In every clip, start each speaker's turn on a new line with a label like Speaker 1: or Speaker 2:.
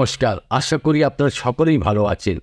Speaker 1: নমস্কার। আশা করি আপনারা সকলেই ভালো আছেন।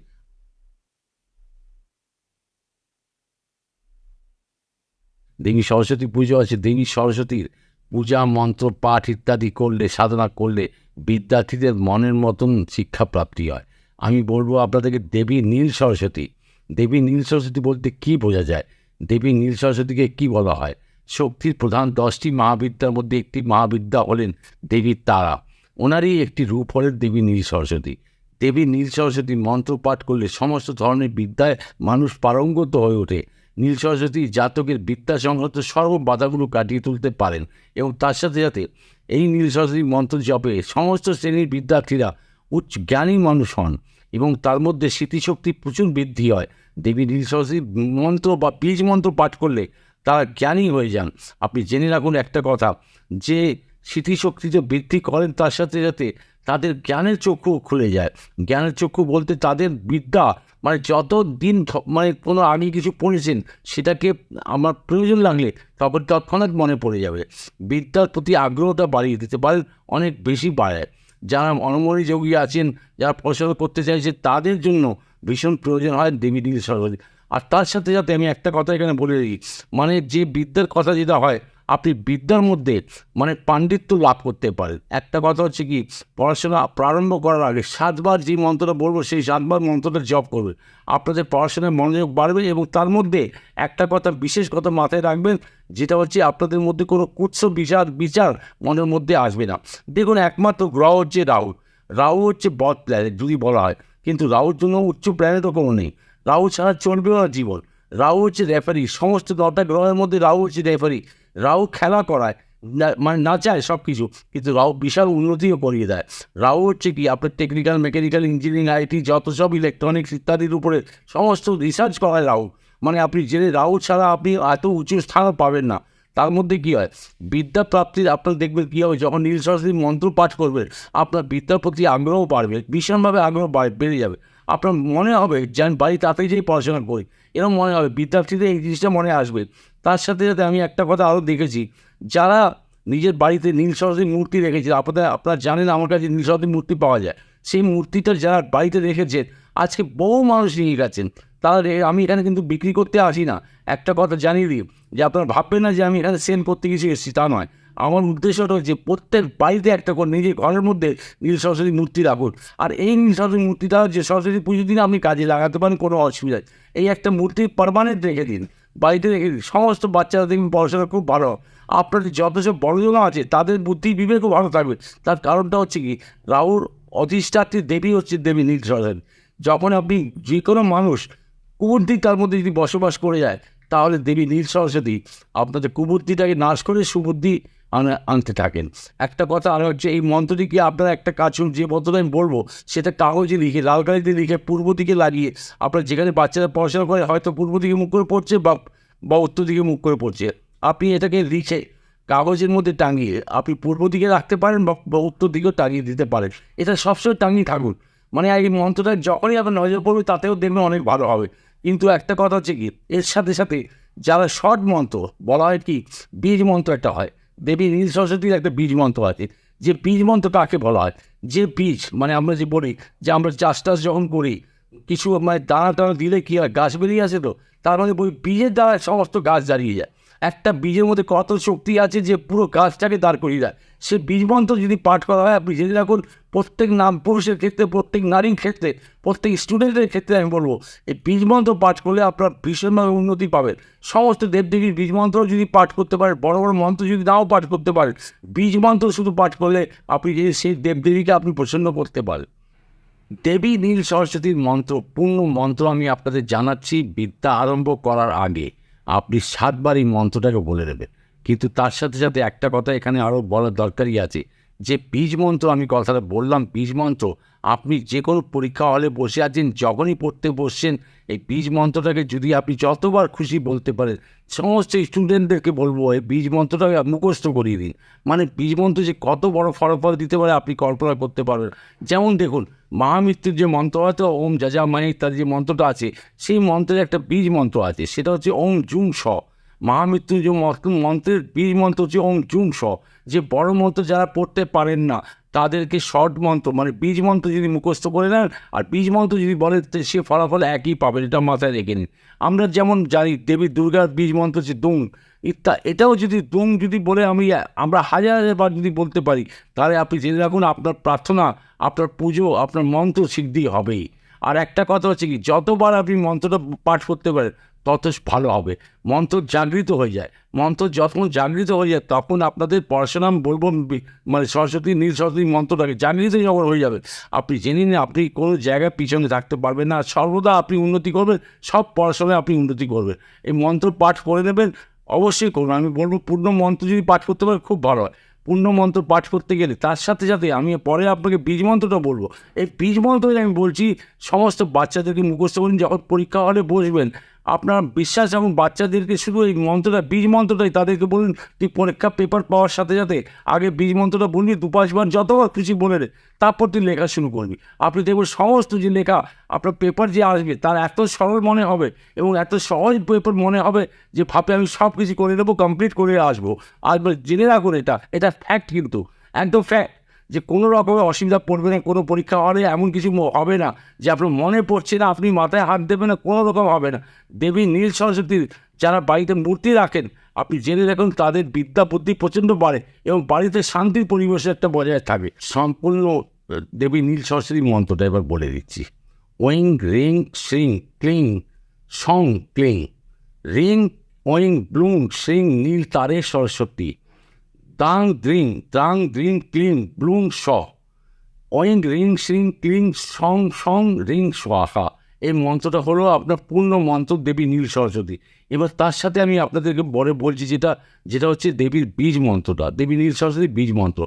Speaker 1: দেবী সরস্বতী পুজো আছে। দেবী সরস্বতীর পূজা, মন্ত্র, পাঠ ইত্যাদি করলে, সাধনা করলে বিদ্যার্থীদের মনের মতন শিক্ষা প্রাপ্তি হয়। আমি বলব আপনাদেরকে দেবী নীল সরস্বতী। দেবী নীল সরস্বতী বলতে কি বোঝা যায়? দেবী নীল সরস্বতীকে কি বলা হয়? শক্তির প্রধান দশটি মহাবিদ্যার মধ্যে একটি মহাবিদ্যা হলেন দেবী তারা। ওনারই একটি রূপ হলেন দেবী নীল সরস্বতী। দেবী নীল সরস্বতী মন্ত্র পাঠ করলে সমস্ত ধরনের বিদ্যায় মানুষ পারঙ্গত হয়ে ওঠে। নীল সরস্বতী জাতকের বিদ্যা সংক্রান্ত সর্ব বাধাগুলো কাটিয়ে তুলতে পারেন এবং তার সাথে সাথে এই নীল সরস্বতী মন্ত্র জপে সমস্ত শ্রেণির বিদ্যার্থীরা উচ্চ জ্ঞানী মানুষ হন এবং তার মধ্যে স্মৃতিশক্তি প্রচুর বৃদ্ধি হয়। দেবী নীল সরস্বতী মন্ত্র বা বীজ মন্ত্র পাঠ করলে তারা জ্ঞানী হয়ে যান। আপনি জেনে রাখুন একটা কথা, যে স্মৃতিশক্তি যে বৃদ্ধি করেন, তার সাথে সাথে তাদের জ্ঞানের চক্ষু খুলে যায়। জ্ঞানের চক্ষু বলতে তাদের বিদ্যা মানে যত দিন মানে কোনো আগে কিছু পড়েছেন, সেটাকে আমার প্রয়োজন লাগলে তখন তৎক্ষণাৎ মনে পড়ে যাবে। বিদ্যার প্রতি আগ্রহটা বাড়িয়ে দিতে পারেন, অনেক বেশি বাড়ায়। যারা অনমনী যোগী আছেন, যারা পড়াশোনা করতে চাইছে, তাদের জন্য ভীষণ প্রয়োজন হয় দেবী নীল সরস্বতী। আর তার সাথে সাথে আমি একটা কথা এখানে বলে দিই। মানে যে বিদ্যার কথা যেটা হয় আপনি বিদ্যার মধ্যে মানে পাণ্ডিত্য লাভ করতে পারেন। একটা কথা হচ্ছে কি, পড়াশোনা প্রারম্ভ করার আগে সাতবার যে মন্ত্রটা বলব, সেই সাতবার মন্ত্রটা জপ করবে আপনাদের পড়াশোনায় মনোযোগ বাড়বে এবং তার মধ্যে একটা কথা, বিশেষ কথা মাথায় রাখবেন, যেটা হচ্ছে আপনাদের মধ্যে কোনো কুৎস বিচার বিচার মনের মধ্যে আসবে না। দেখুন, একমাত্র গ্রহ হচ্ছে রাহু। রাহু হচ্ছে বদ প্ল্যানেট যদি বলা হয়। কিন্তু রাহুর জন্য উচ্চ প্ল্যানেটও কোনো নেই। রাহু ছাড়া চলবেও না জীবন। রাহু হচ্ছে রেফারি সমস্ত দশটা গ্রহের মধ্যে রাহু হচ্ছে রেফারি রাহু খেলা করায় মানে না চায় সব কিছু কিন্তু রাহু বিশাল উন্নতিও করিয়ে দেয়। রাহু হচ্ছে কি, আপনার টেকনিক্যাল মেকানিক্যাল ইঞ্জিনিয়ারিং আইটি যত সব ইলেকট্রনিক্স ইত্যাদির উপরে সমস্ত রিসার্চ করায় রাহু মানে আপনি জেনে রাহু ছাড়া আপনি এত উঁচু স্থান পাবেন না। তার মধ্যে কী হয়, বিদ্যা প্রাপ্তির আপনার দেখবেন কী হবে, যখন নীল সরস্বতী মন্ত্র পাঠ করবেন আপনার বিদ্যার প্রতি আগ্রহ বাড়বে, ভীষণভাবে আগ্রহ বাড়- যাবে। আপনার মনে হবে যে আমি বাড়ি তাড়াতাড়ি যেই পড়াশোনা করি। এরকম মনে হবে বিদ্যার্থীদের এই জিনিসটা মনে আসবে। তার সাথে সাথে আমি একটা কথা আরও দেখেছি। যারা নিজের বাড়িতে নীল সরস্বতী মূর্তি রেখেছে, আপনাদের, আপনারা জানেন আমার কাছে নীল সরস্বতী মূর্তি পাওয়া যায়। সেই মূর্তিটা যারা বাড়িতে রেখেছেন আজকে বহু মানুষ নিয়ে গেছেন। তাহলে আমি এখানে কিন্তু বিক্রি করতে আসি না। একটা কথা জানিয়ে দিই, যে আপনারা ভাববেন না যে আমি এখানে সেল করতে কিছু এসেছি, তা নয়। আমার উদ্দেশ্যটা হচ্ছে প্রত্যেক বাড়িতে একটা করে নিজের ঘরের মধ্যে নীল সরস্বতী মূর্তি রাখুন। আর এই নীল সরস্বতী মূর্তিটা যে সরস্বতী পুজোর দিন আপনি কাজে লাগাতে পারেন, কোনো অসুবিধা এই একটা মূর্তি পারমানেন্ট রেখে দিন। বাড়িতে রেখে সমস্ত বাচ্চারা দেখবেন পড়াশোনা খুব ভালো। আপনাদের যত সব বড়জন আছে, তাদের বুদ্ধি বিবেকও ভালো থাকবে। তার কারণটা হচ্ছে কি রাহুর অধিষ্ঠাত্রী দেবী হচ্ছে দেবী নীল যখন আপনি যে কোনো মানুষ কুবুদ্ধি তার মধ্যে যদি বসবাস করে যায়, তাহলে দেবী নীল সরস্বতী আপনাদের কুবুদ্ধিটাকে নাশ করে সুবুদ্ধি আনতে থাকেন। একটা কথা আর হচ্ছে এই মন্ত্রটি কি আপনারা একটা কাজ যে মন্ত্রটা আমি বলব, সেটা কাগজে লিখে লাল কালিতে লিখে পূর্ব দিকে লাগিয়ে, আপনার যেখানে বাচ্চারা পড়াশোনা করে, হয়তো পূর্ব দিকে মুখ করে পড়ছে বা বা উত্তর দিকে মুখ করে পড়ছে। আপনি এটাকে লিখে কাগজের মধ্যে টাঙিয়ে, আপনি পূর্ব দিকে রাখতে পারেন বা বা উত্তর দিকেও টাঙিয়ে দিতে পারেন। এটা সবসময় টাঙিয়ে থাকুন। মানে এই মন্ত্রটা যখনই আপনার নজর পড়বে, তাতেও দেখবেন অনেক ভালো হবে। কিন্তু একটা কথা হচ্ছে কি, এর সাথে সাথে যারা শর্ট মন্ত্র, বলা হয় কি, বীজ মন্ত্র একটা হয় দেবী নীল সরস্বতীর একটা বীজ মন্ত্র আছে যে বীজ মন্ত্র কাকে বলা হয়? যে বীজ মানে আমরা যে বলি, যে আমরা চাষ টাস যখন করি, কিছু মানে দানা টানা দিলে কী হয়? গাছ বেরিয়ে আসে তো? তার মধ্যে বলি বীজের দ্বারা সমস্ত গাছ দাঁড়িয়ে যায়। একটা বীজের মধ্যে কত শক্তি আছে যে পুরো গাছটাকে দাঁড় করিয়ে দেয়। সে বীজ মন্ত্র যদি পাঠ করা হয়, আপনি জেনে রাখুন, প্রত্যেক নাম পুরুষের ক্ষেত্রে, প্রত্যেক নারীর ক্ষেত্রে, প্রত্যেক স্টুডেন্টের ক্ষেত্রে আমি বলব, এই বীজ মন্ত্র পাঠ করলে আপনার ভীষণভাবে উন্নতি পাবেন। সমস্ত দেবদেবীর বীজ মন্ত্র যদি পাঠ করতে পারেন, বড় বড় মন্ত্র যদি নাও পাঠ করতে পারেন, বীজ মন্ত্র শুধু পাঠ করলে আপনি যে সেই দেবদেবীকে আপনি প্রসন্ন করতে পারেন। দেবী নীল সরস্বতীর মন্ত্র, পূর্ণ মন্ত্র আমি আপনাদের জানাচ্ছি, বিদ্যা আরম্ভ করার আগে। আপনি সাতবার এই মন্ত্রটাকে বলে দেবেন। কিন্তু তার সাথে সাথে একটা কথা এখানে আরও বলার দরকারই আছে। যে বীজ মন্ত্র আমি কথাটা বললাম, বীজ মন্ত্র, আপনি যে কোনো পরীক্ষা হলে বসে আছেন, যখনই পড়তে বসছেন, এই বীজ মন্ত্রটাকে যদি আপনি যতবার খুশি বলতে পারেন, সমস্ত স্টুডেন্টদেরকে বলব, এই বীজ মন্ত্রটাকে মুখস্থ করিয়ে দিন। মানে বীজ মন্ত্র যে কত বড় ফলাফল দিতে পারে, আপনি কল্পনা করতে পারবেন। যেমন দেখুন, মহামৃত্যুর যে মন্ত্র আছে, ওম যা যা মানে ইত্যাদি যে মন্ত্রটা আছে, সেই মন্ত্রের একটা বীজ মন্ত্র আছে, সেটা হচ্ছে ওম জুম স। মহামৃত্যুর যে মন্ত্র- মন্ত্রের বীজ মন্ত্র হচ্ছে ওম জুম স যে বড় মন্ত্র যারা পড়তে পারেন না, তাদেরকে শর্ট মন্ত্র মানে বীজ মন্ত্র যদি মুখস্থ করে নেন, আর বীজ মন্ত্র যদি বলে সে ফলাফল একই পাবেন, এটা মাথায় রেখে নিন। আমরা যেমন জানি দেবী দুর্গার বীজ মন্ত্র হচ্ছে দুং ইত্যা এটাও যদি দুং যদি বলে আমি, আমরা হাজার হাজার বার যদি বলতে পারি, তাহলে আপনি জেনে রাখুন আপনার প্রার্থনা, আপনার পুজো, আপনার মন্ত্র সিদ্ধি হবেই। আর একটা কথা হচ্ছে কি, যতবার আপনি মন্ত্রটা পাঠ করতে পারেন তত ভালো হবে। মন্ত্র জাগৃত হয়ে যায়। মন্ত্র যখন জাগৃত হয়ে যায়, তখন আপনাদের পড়াশোনা বলব মানে সরস্বতী, নীল সরস্বতী মন্ত্রটাকে জাগৃত যখন হয়ে যাবে। আপনি জেনে নিন, আপনি কোনো জায়গায় পিছনে থাকতে পারবেন না। সর্বদা আপনি উন্নতি করবেন, সব পড়াশোনায় আপনি উন্নতি করবেন। এই মন্ত্র পাঠ করে নেবেন, অবশ্যই করবেন। আমি বলব, পূর্ণ মন্ত্র যদি পাঠ করতে পারেন খুব ভালো হয়। পূর্ণ মন্ত্র পাঠ করতে গেলে, তার সাথে সাথে আমি পরে আপনাকে বীজ মন্ত্রটা বলব। এই বীজ মন্ত্র আমি বলছি, সমস্ত বাচ্চাদেরকে মুখস্থ করুন যখন পরীক্ষা হলে বসবেন। আপনার বিশ্বাস এবং বাচ্চাদেরকে শুধু এই মন্ত্রটা, বীজ মন্ত্রটাই তাদেরকে বলুন তুই পরীক্ষা পেপার পাওয়ার সাথে সাথে আগে বীজ মন্ত্রটা বলবি দু পাঁচবার যতবার খুশি বলে দে তারপর তুই লেখা শুরু করবি আপনি দেখবেন সমস্ত যে লেখা, আপনার পেপার যে আসবে, তার এত সরল মনে হবে এবং এত সহজ পেপার মনে হবে যে ভাবে আমি সব কিছু করে দেবো কমপ্লিট করে আসব। আর জেনে রাখুন এটা এটা ফ্যাক্ট কিন্তু। একদম ফ্যাক্ট যে কোনো রকমের অসুবিধা পড়বে না, কোনো পরীক্ষা হলে এমন কিছু হবে না যে আপনার মনে পড়ছে না, আপনি মাথায় হাত দেবেন না, কোনো রকম হবে না। দেবী নীল সরস্বতীর যারা বাড়িতে মূর্তি রাখেন, আপনি জেনে রাখুন তাদের বিদ্যা বুদ্ধি প্রচণ্ড বাড়ে এবং বাড়িতে শান্তির পরিবেশ একটা বজায় থাকে। সম্পূর্ণ দেবী নীল সরস্বতীর মন্ত্রটা এবার বলে দিচ্ছি। ওয়িং, রিং, শ্রিং, ক্লিং, সং, ক্লিং। রিং, ওয়িং ব্লুং শ্রিং, নীল তারে সরস্বতী। দাং দ্রিং দাং দ্রিং ক্লিং ব্লুং স ওয়িং রিং শ্রিং ক্লিং সং সং রিং স্বাহা এই মন্ত্রটা হলো আপনার পূর্ণ মন্ত্র দেবী নীল সরস্বতী। এবার তার সাথে আমি আপনাদেরকে বলে বলছি যেটা যেটা হচ্ছে দেবীর বীজ মন্ত্রটা, দেবী নীল সরস্বতীর বীজ মন্ত্র।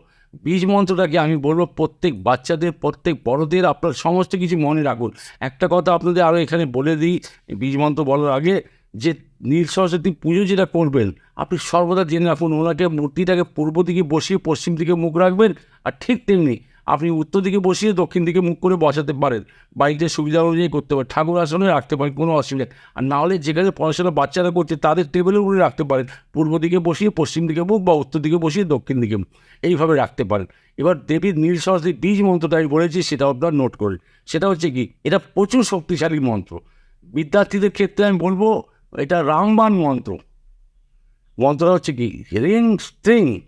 Speaker 1: বীজ মন্ত্রটাকে আমি বলব প্রত্যেক বাচ্চাদের, প্রত্যেক বড়দের আপনার সমস্ত কিছু মনে রাখুন। একটা কথা আপনাদের আরও এখানে বলে দিই, বীজ মন্ত্র বলার আগে যে নীল সরস্বতী পুজো যেটা করবেন, আপনি সর্বদা জেনে রাখুন, ওনাকে মূর্তিটাকে পূর্ব দিকে বসিয়ে পশ্চিম দিকে মুখ রাখবেন, আর ঠিক তেমনি আপনি উত্তর দিকে বসিয়ে দক্ষিণ দিকে মুখ করে বসাতে পারেন। বাড়িতে সুবিধা অনুযায়ী করতে পারেন, ঠাকুর আসনে রাখতে পারেন, কোনো অসুবিধা আর না হলে যেখানে পড়াশোনা বাচ্চারা করছে, তাদের টেবিলের উপরে রাখতে পারেন। পূর্ব দিকে বসিয়ে পশ্চিম দিকে মুখ বা উত্তর দিকে বসিয়ে দক্ষিণ দিকে মুখ। এইভাবে রাখতে পারেন। এবার দেবীর নীল সরস্বতী বীজ মন্ত্রটা আমি বলেছি, সেটা আপনার নোট করুন। সেটা হচ্ছে কি, এটা প্রচুর শক্তিশালী মন্ত্র। বিদ্যার্থীদের ক্ষেত্রে আমি বলব এটা রামবান মন্ত্র। মন্ত্র হচ্ছে কি? Ring string.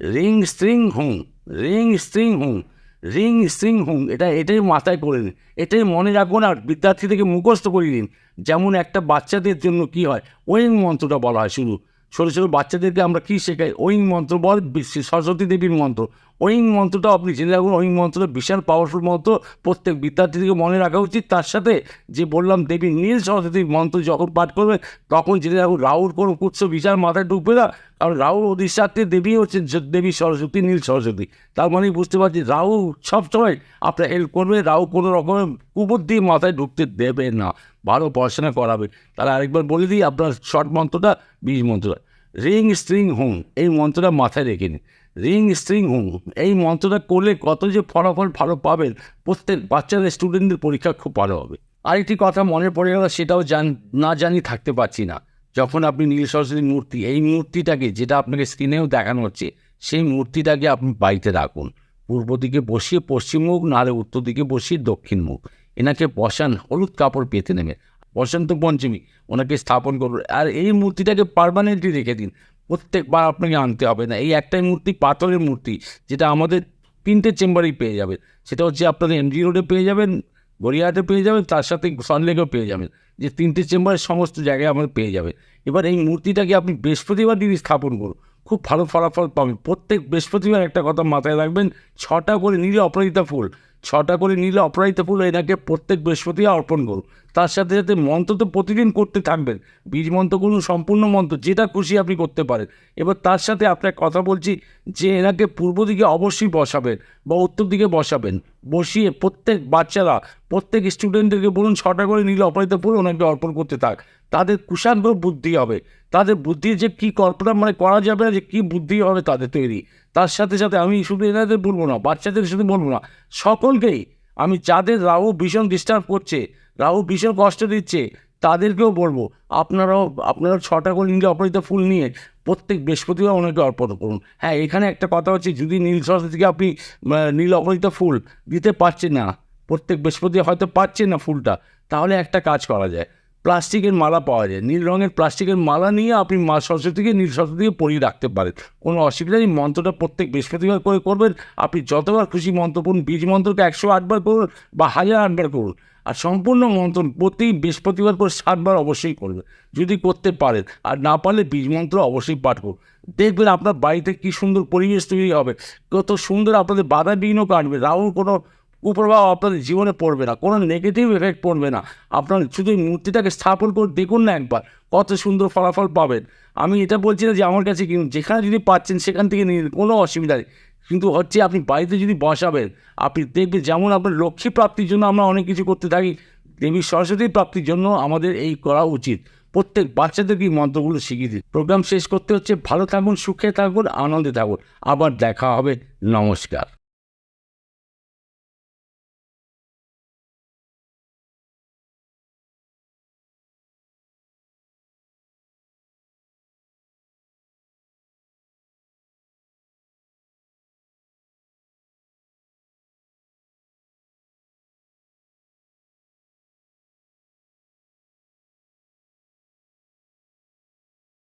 Speaker 1: Ring string hmm. Ring string hmm. Ring string hmm. এটা এটাই মাথায় করে নিন। এটাই মনে রাখুন আর বিদ্যার্থীদেরকে মুখস্থ করিয়ে দিন। যেমন একটা বাচ্চাদের জন্য কি হয়? ওই মন্ত্রটা বলা হয় শুধু। ছোটো ছোটো বাচ্চাদেরকে আমরা কী শেখাই? ওয়িং মন্ত্র বল সরস্বতী দেবীর মন্ত্র। ওয়িং মন্ত্রটা আপনি জেনে রাখুন, ওয়িং মন্ত্রটা বিশাল পাওয়ারফুল মন্ত্র। প্রত্যেক বিদ্যার্থীদেরকে মনে রাখা উচিত। তার সাথে যে বললাম, দেবী নীল সরস্বতী মন্ত্র যখন পাঠ করবে, তখন জেনে রাখুন, রাহুর কোনো কুৎস বিশাল মাথায় ঢুকবে না। কারণ রাহুর অধিষ্ঠাত্রে দেবী হচ্ছে দেবী সরস্বতী, নীল সরস্বতী। তার মানে বুঝতে পারছি, রাহু সবসময় আপনার হেল্প করবে। রাহু কোনো রকমের কুবুদ্ধি মাথায় ঢুকতে দেবে না। ভালো পড়াশোনা করাবে। তাহলে আরেকবার বলে দিই, আপনার শর্ট মন্ত্রটা, বীজ মন্ত্রটা। রিং স্ট্রিং হুম, এই মন্ত্রটা মাথায় রেখে নিন রিং স্ট্রিং হুম, এই মন্ত্রটা করলে কত যে ফলাফল ভালো পাবেন, প্রত্যেক বাচ্চাদের স্টুডেন্টদের পরীক্ষা খুব ভালো হবে। আরেকটি কথা মনে পড়ে গেল, সেটাও জান, না জানি থাকতে পারছি না। যখন আপনি নীল সরস্বতী মূর্তি, এই মূর্তিটাকে যেটা আপনাকে স্ক্রিনেও দেখানো হচ্ছে, সেই মূর্তিটাকে আপনি বাড়িতে রাখুন। পূর্ব দিকে বসিয়ে পশ্চিম মুখ, নাহলে উত্তর দিকে বসিয়ে দক্ষিণ মুখ। এনাকে বসান, হলুদ কাপড় পেতে নেবে বসন্ত পঞ্চমী, ওনাকে স্থাপন করুন। আর এই মূর্তিটাকে পারমানেন্টলি রেখে দিন। প্রত্যেকবার আপনাকে আনতে হবে না। এই একটাই মূর্তি, পাথরের মূর্তি, যেটা আমাদের তিনটে চেম্বারেই পেয়ে যাবেন। সেটা হচ্ছে আপনাদের এমজি রোডে পেয়ে যাবেন, গড়িয়াহাটে পেয়ে যাবেন, তার সাথে সনলেগেও পেয়ে যাবেন। যে তিনটে চেম্বারের সমস্ত জায়গায় আমাদের পেয়ে যাবেন এবার এই মূর্তিটাকে আপনি বৃহস্পতিবার দিন স্থাপন করুন। খুব ভালো ফলাফল পাবেন। প্রত্যেক বৃহস্পতিবার একটা কথা মাথায় রাখবেন, ছটা করে নীলে অপরাজিতা ফুল। ছটা করে নিলে অপরাজিতা ফুল এনাকে প্রত্যেক বৃহস্পতিবার অর্পণ করুন তার সাথে সাথে মন্ত্র তো প্রতিদিন করতে থাকবেন। বীজ মন্ত্র করুন, সম্পূর্ণ মন্ত্র, যেটা খুশি আপনি করতে পারেন। এবার তার সাথে আপনার কথা বলছি যে এনাকে পূর্ব দিকে অবশ্যই বসাবেন বা উত্তর দিকে বসাবেন। বসিয়ে প্রত্যেক বাচ্চারা, প্রত্যেক স্টুডেন্টদেরকে বলুন, ছটা করে নিলে অপরাজিত ফুল ওনাকে অর্পণ করতে থাক। তাদের কুশাগ্র বুদ্ধি হবে। তাদের বুদ্ধি যে কী কল্পনা মানে করা যাবে না যে কী বুদ্ধি হবে তাদের তৈরি। তার সাথে সাথে আমি শুধু এনাদের বলব না, বাচ্চাদের শুধু বলব না, সকলকেই। আমি যাদের রাহু ভীষণ ডিস্টার্ব করছে, রাহু ভীষণ কষ্ট দিচ্ছে, তাদেরকেও বলব, আপনারাও, আপনারা ছটা করে নীল অপরাজিতা ফুল নিয়ে প্রত্যেক বৃহস্পতিবার ওনাকে অর্পণ করুন। হ্যাঁ এখানে একটা কথা হচ্ছে, যদি নীল সরস্বতীকে আপনি নীল অপরাজিতা ফুল দিতে পারছেন না, প্রত্যেক বৃহস্পতি হয়তো পাচ্ছেন না ফুলটা, তাহলে একটা কাজ করা যায়। প্লাস্টিকের মালা পাওয়া যায়। নীল রঙের প্লাস্টিকের মালা নিয়ে আপনি মা সরস্বতীকে, নীল সরস্বতীকে পরিয়ে রাখতে পারেন। কোনো অসুবিধা নেই, মন্ত্রটা প্রত্যেক বৃহস্পতিবার করে করবেন। আপনি যতবার খুশি মন্ত্র পড়ুন, বীজ মন্ত্রকে একশো আটবার করুন বা হাজার আটবার করুন। আর সম্পূর্ণ মন্ত্র প্রতি বৃহস্পতিবার করে সাতবার অবশ্যই করবেন, যদি করতে পারেন। আর না পারলে বীজ মন্ত্র অবশ্যই পাঠ করুন। দেখবেন আপনার বাড়িতে কী সুন্দর পরিবেশ তৈরি হবে। কত সুন্দর আপনাদের বাধা বিঘ্ন কাটবে। রাহুল কোনো কুপ্রভাব আপনাদের জীবনে পড়বে না, কোনো নেগেটিভ এফেক্ট পড়বে না। আপনার শুধু মূর্তিটাকে স্থাপন করে দেখুন না একবার, কত সুন্দর ফলাফল পাবেন। আমি এটা বলছি না যে আমার কাছে যেখানে যদি পাচ্ছেন সেখান থেকে নিয়ে কোনো অসুবিধা নেই। কিন্তু হচ্ছে আপনি বাড়িতে যদি বসাবেন, আপনি দেখবেন যেমন আপনার লক্ষ্মী প্রাপ্তির জন্য আমরা অনেক কিছু করতে থাকি, দেবী সরস্বতীর প্রাপ্তির জন্য আমাদের এই করা উচিত। প্রত্যেক বাচ্চাদেরকে এই মন্ত্রগুলো শিখিয়ে দিন। প্রোগ্রাম শেষ করতে হচ্ছে ভালো থাকুন, সুখে থাকুন, আনন্দে থাকুন। আবার দেখা হবে। নমস্কার।